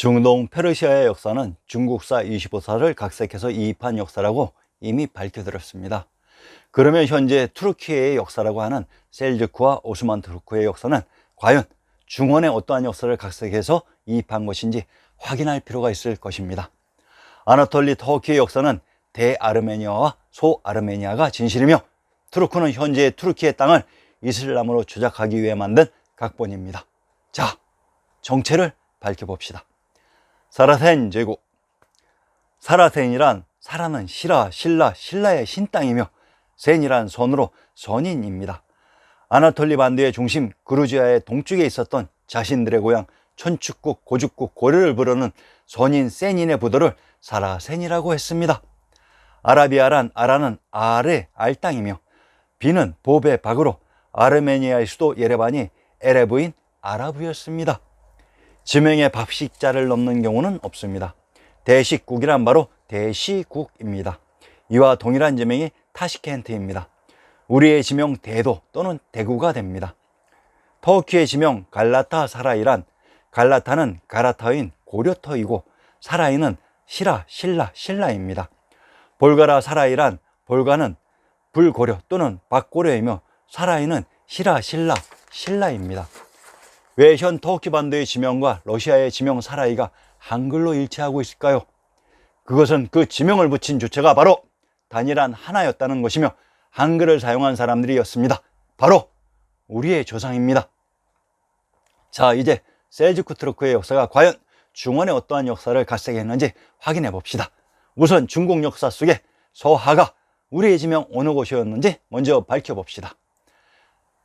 중동 페르시아의 역사는 중국사 25사를 각색해서 이입한 역사라고 이미 밝혀드렸습니다. 그러면 현재 투르키예의 역사라고 하는 셀주크와 오스만 투르크의 역사는 과연 중원의 어떠한 역사를 각색해서 이입한 것인지 확인할 필요가 있을 것입니다. 아나톨리 터키의 역사는 대아르메니아와 소아르메니아가 진실이며 투르크는 현재의 투르키의 땅을 이슬람으로 조작하기 위해 만든 각본입니다. 자, 정체를 밝혀봅시다. 사라센 제국. 사라센이란 사라는 시라, 신라, 신라의 신땅이며 센이란 선으로 선인입니다. 아나톨리 반도의 중심 그루지아의 동쪽에 있었던 자신들의 고향 천축국, 고죽국, 고려를 부르는 선인 센인의 부도를 사라센이라고 했습니다. 아라비아란 아라는 아르의 알땅이며 비는 보베 박으로 아르메니아의 수도 예레반이 에레브인 아라브였습니다. 지명의 밥식자를 넘는 경우는 없습니다. 대식국이란 바로 대시국입니다. 이와 동일한 지명이 타시켄트입니다. 우리의 지명 대도 또는 대구가 됩니다. 터키의 지명 갈라타 사라이란 갈라타는 가라타인 고려터이고 사라이는 시라 신라 신라입니다. 볼가라 사라이란 볼가는 불고려 또는 박고려이며 사라이는 시라 신라 신라입니다. 왜 현 터키 반도의 지명과 러시아의 지명 사라이가 한글로 일치하고 있을까요? 그것은 그 지명을 붙인 주체가 바로 단일한 하나였다는 것이며 한글을 사용한 사람들이었습니다. 바로 우리의 조상입니다. 자, 이제 트루크의 역사가 과연 중원의 어떠한 역사를 각색했는지 확인해 봅시다. 우선 중국 역사 속에 서하가 우리의 지명 어느 곳이었는지 먼저 밝혀봅시다.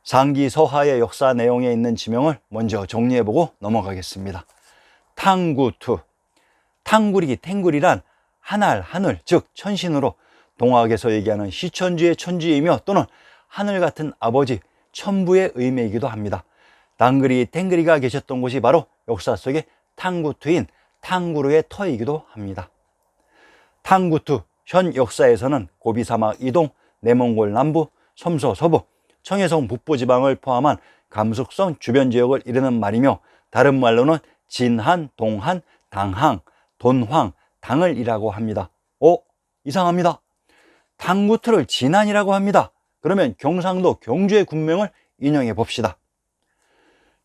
상기 서하의 역사 내용에 있는 지명을 먼저 정리해보고 넘어가겠습니다. 탕구투. 탕구리, 탱구리란 하날, 하늘, 즉 천신으로 동학에서 얘기하는 시천주의 천주이며 또는 하늘 같은 아버지, 천부의 의미이기도 합니다. 당그리, 탱그리가 계셨던 곳이 바로 역사 속의 탕구투인 탕구르의 터이기도 합니다. 탕구투, 현 역사에서는 고비 사막 이동, 내몽골 남부, 섬서 서부, 청해성 북부 지방을 포함한 감속성 주변 지역을 이르는 말이며 다른 말로는 진한, 동한, 당항, 돈황, 당을 이라고 합니다. 오, 이상합니다. 당구트를 진한이라고 합니다. 그러면 경상도 경주의 군명을 인용해 봅시다.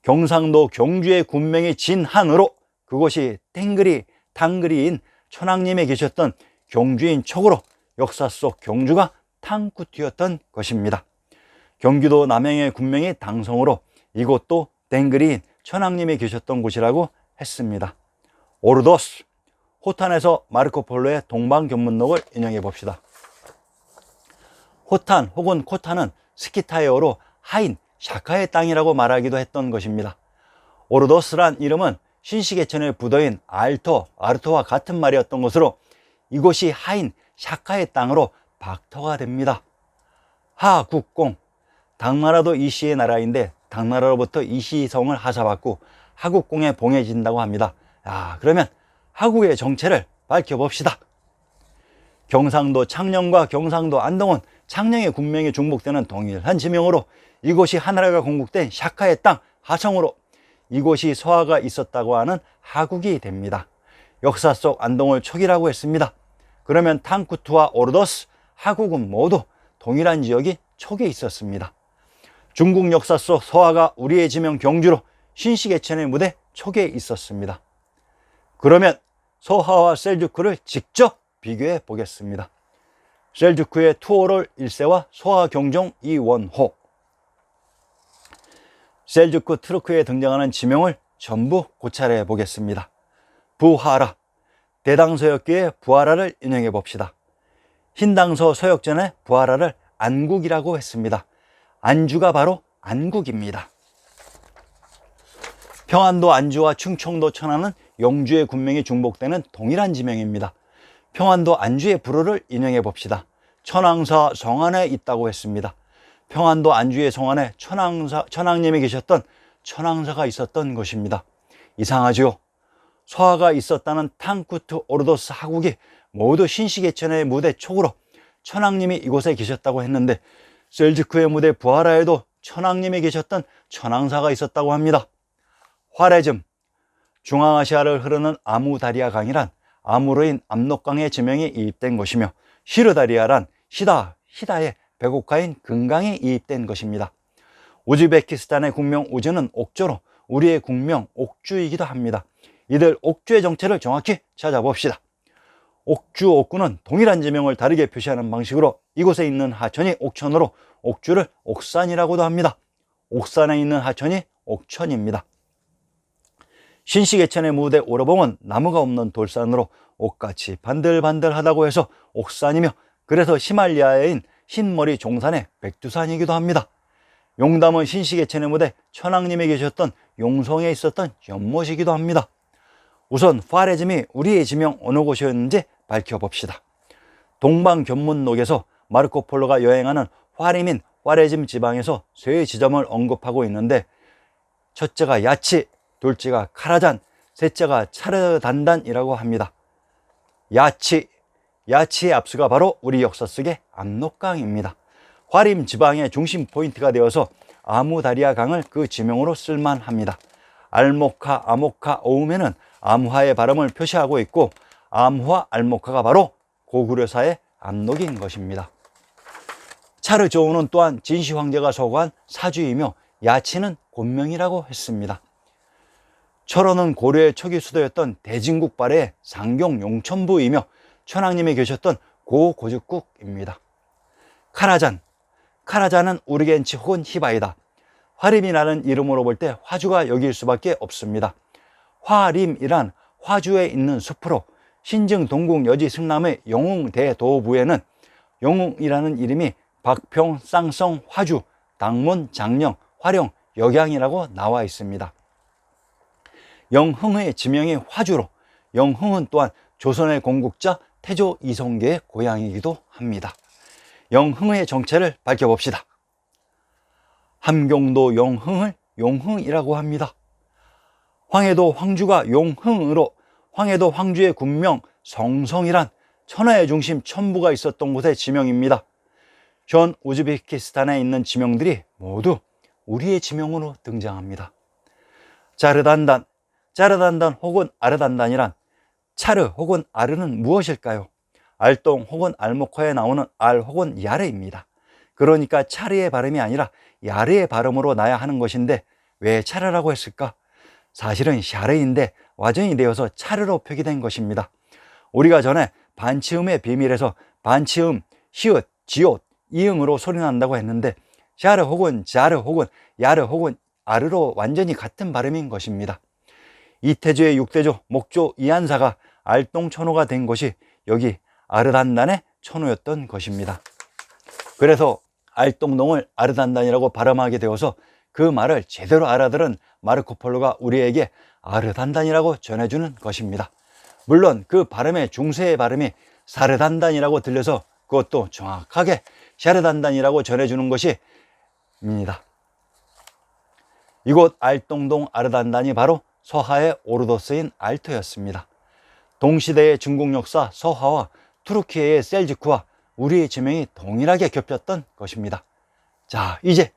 경상도 경주의 군명이 진한으로 그곳이 탱그리, 탕그리인 천왕님에 계셨던 경주인 척으로 역사 속 경주가 탕구트였던 것입니다. 경기도 남양의 군명이 당성으로 이곳도 댕그리인 천왕님이 계셨던 곳이라고 했습니다. 오르도스, 호탄에서 마르코폴로의 동방견문록을 인용해 봅시다. 호탄 혹은 코탄은 스키타이어로 하인, 샤카의 땅이라고 말하기도 했던 것입니다. 오르도스란 이름은 신시계천의 부더인 알토, 아르토와 같은 말이었던 것으로 이곳이 하인, 샤카의 땅으로 박터가 됩니다. 하국공, 당나라도 이시의 나라인데 당나라로부터 이시성을 하사받고 하국공에 봉해진다고 합니다. 야, 그러면 하국의 정체를 밝혀봅시다. 경상도 창녕과 경상도 안동은 창녕의 군명이 중복되는 동일한 지명으로 이곳이 하나라가 공국된 샤카의 땅 하청으로 이곳이 서화가 있었다고 하는 하국이 됩니다. 역사 속 안동을 촉이라고 했습니다. 그러면 탕쿠투와 오르도스, 하국은 모두 동일한 지역이 촉에 있었습니다. 중국 역사 속 서화가 우리의 지명 경주로 신시계천의 무대 촉에 있었습니다. 그러면 서하와 셀주크를 직접 비교해 보겠습니다. 셀주크의 투오롤 1세와 소하 경종 이원호 셀주크 트루크에 등장하는 지명을 전부 고찰해 보겠습니다. 부하라 대당서역기의 부하라를 인용해 봅시다. 흰당서 서역전의 부하라를 안국이라고 했습니다. 안주가 바로 안국입니다. 평안도 안주와 충청도 천안은 영주의 군명이 중복되는 동일한 지명입니다. 평안도 안주의 불호를 인용해 봅시다. 천왕사 성안에 있다고 했습니다. 평안도 안주의 성안에 천왕사, 천왕님이 계셨던 천왕사가 있었던 것입니다. 이상하죠? 소화가 있었다는 탕쿠트 오르도스 하국이 모두 신시계천의 무대 촉으로 천왕님이 이곳에 계셨다고 했는데 셀즈크의 무대 부하라에도 천왕님이 계셨던 천왕사가 있었다고 합니다. 화레즘, 중앙아시아를 흐르는 아무다리아 강이란 아무르인 압록강의 지명이 이입된 것이며 시르다리아란 시다, 시다의 백옥가인 금강이 이입된 것입니다. 우즈베키스탄의 국명 우즈는 옥조로 우리의 국명 옥주이기도 합니다. 이들 옥주의 정체를 정확히 찾아봅시다. 옥주, 옥구는 동일한 지명을 다르게 표시하는 방식으로 이곳에 있는 하천이 옥천으로 옥주를 옥산이라고도 합니다. 옥산에 있는 하천이 옥천입니다. 신시계천의 무대 오러봉은 나무가 없는 돌산으로 옥같이 반들반들하다고 해서 옥산이며 그래서 히말리아인 흰머리 종산의 백두산이기도 합니다. 용담은 신시계천의 무대 천왕님이 계셨던 용성에 있었던 연못이기도 합니다. 우선 파레즘이 우리의 지명 어느 곳이었는지 밝혀봅시다. 동방견문록에서 마르코 폴로가 여행하는 화림인 화레즘 지방에서 세 지점을 언급하고 있는데 첫째가 야치, 둘째가 카라잔, 셋째가 차르단단이라고 합니다. 야치, 야치의 압수가 바로 우리 역사 속의 압록강입니다. 화림 지방의 중심 포인트가 되어서 아무다리아 강을 그 지명으로 쓸만합니다. 알모카, 아모카, 오음에는 암화의 발음을 표시하고 있고 암화, 알모카가 바로 고구려사의 압록인 것입니다. 차르조우는 또한 진시 황제가 서거한 사주이며 야치는 곤명이라고 했습니다. 철원은 고려의 초기 수도였던 대진국 발의 상경 용천부이며 천왕님이 계셨던 고고죽국입니다. 카라잔, 카라잔은 우르겐치 혹은 히바이다. 화림이라는 이름으로 볼 때 화주가 여길 수밖에 없습니다. 화림이란 화주에 있는 숲으로 신증 동궁 여지 승남의 영웅 대도부에는 영웅이라는 이름이 박평, 쌍성, 화주, 당문, 장령, 화령, 역양이라고 나와 있습니다. 영흥의 지명이 화주로 영흥은 또한 조선의 건국자 태조 이성계의 고향이기도 합니다. 영흥의 정체를 밝혀봅시다. 함경도 영흥을 용흥이라고 합니다. 황해도 황주가 용흥으로 황해도 황주의 군명 성성이란 천하의 중심 천부가 있었던 곳의 지명입니다. 현 우즈베키스탄에 있는 지명들이 모두 우리의 지명으로 등장합니다. 자르단단, 자르단단 혹은 아르단단이란 차르 혹은 아르는 무엇일까요? 알동 혹은 알모커에 나오는 알 혹은 야르입니다. 그러니까 차르의 발음이 아니라 야르의 발음으로 나야 하는 것인데 왜 차르라고 했을까? 사실은 샤르인데 와전이 되어서 차르로 표기된 것입니다. 우리가 전에 반치음의 비밀에서 반치음, 시읒, 지읒, 이응으로 소리난다고 했는데 샤르 혹은 자르 혹은 야르 혹은 아르로 완전히 같은 발음인 것입니다. 이태조의 육대조 목조 이한사가 알똥천호가 된 것이 여기 아르단단의 천호였던 것입니다. 그래서 알똥동을 아르단단이라고 발음하게 되어서 그 말을 제대로 알아들은 마르코 폴로가 우리에게 아르단단이라고 전해주는 것입니다. 물론 그 발음의 중세의 발음이 사르단단이라고 들려서 그것도 정확하게 샤르단단이라고 전해주는 것이입니다. 이곳 알똥동 아르단단이 바로 서하의 오르도스인 알토였습니다. 동시대의 중국 역사 서하와 투르키예의 셀지쿠와 우리의 지명이 동일하게 겹쳤던 것입니다. 자, 이제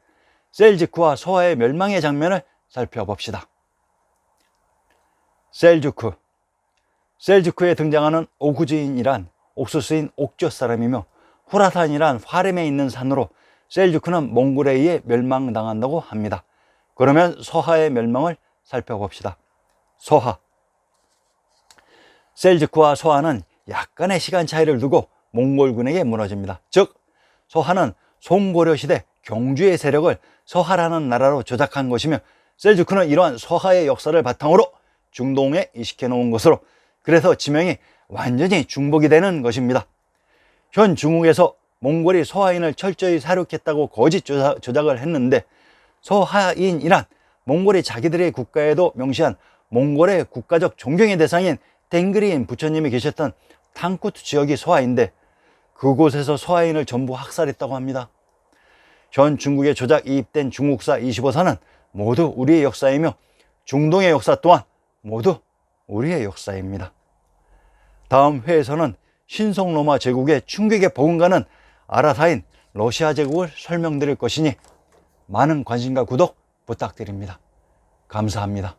셀지쿠와 서하의 멸망의 장면을 살펴봅시다. 셀주크 셀주크에 등장하는 오구지인이란 옥수수인 옥조 사람이며 후라산이란 화렘에 있는 산으로 셀주크는 몽골에 의해 멸망당한다고 합니다. 그러면 서하의 멸망을 살펴봅시다. 서하 셀주크와 서하는 약간의 시간 차이를 두고 몽골군에게 무너집니다. 즉 서하는 송고려 시대 경주의 세력을 서하라는 나라로 조작한 것이며 셀주크는 이러한 서하의 역사를 바탕으로 중동에 이식해 놓은 것으로 그래서 지명이 완전히 중복이 되는 것입니다. 현 중국에서 몽골이 서하인을 철저히 사륙했다고 거짓 조작을 했는데 서하인이란 몽골이 자기들의 국가에도 명시한 몽골의 국가적 존경의 대상인 댕그리인 부처님이 계셨던 탕쿠트 지역이 서하인데 그곳에서 서하인을 전부 학살했다고 합니다. 현 중국에 조작 이입된 중국사 25사는 모두 우리의 역사이며 중동의 역사 또한 모두 우리의 역사입니다. 다음 회에서는 신성 로마 제국의 충격에 버금가는 아라사인 러시아 제국을 설명드릴 것이니 많은 관심과 구독 부탁드립니다. 감사합니다.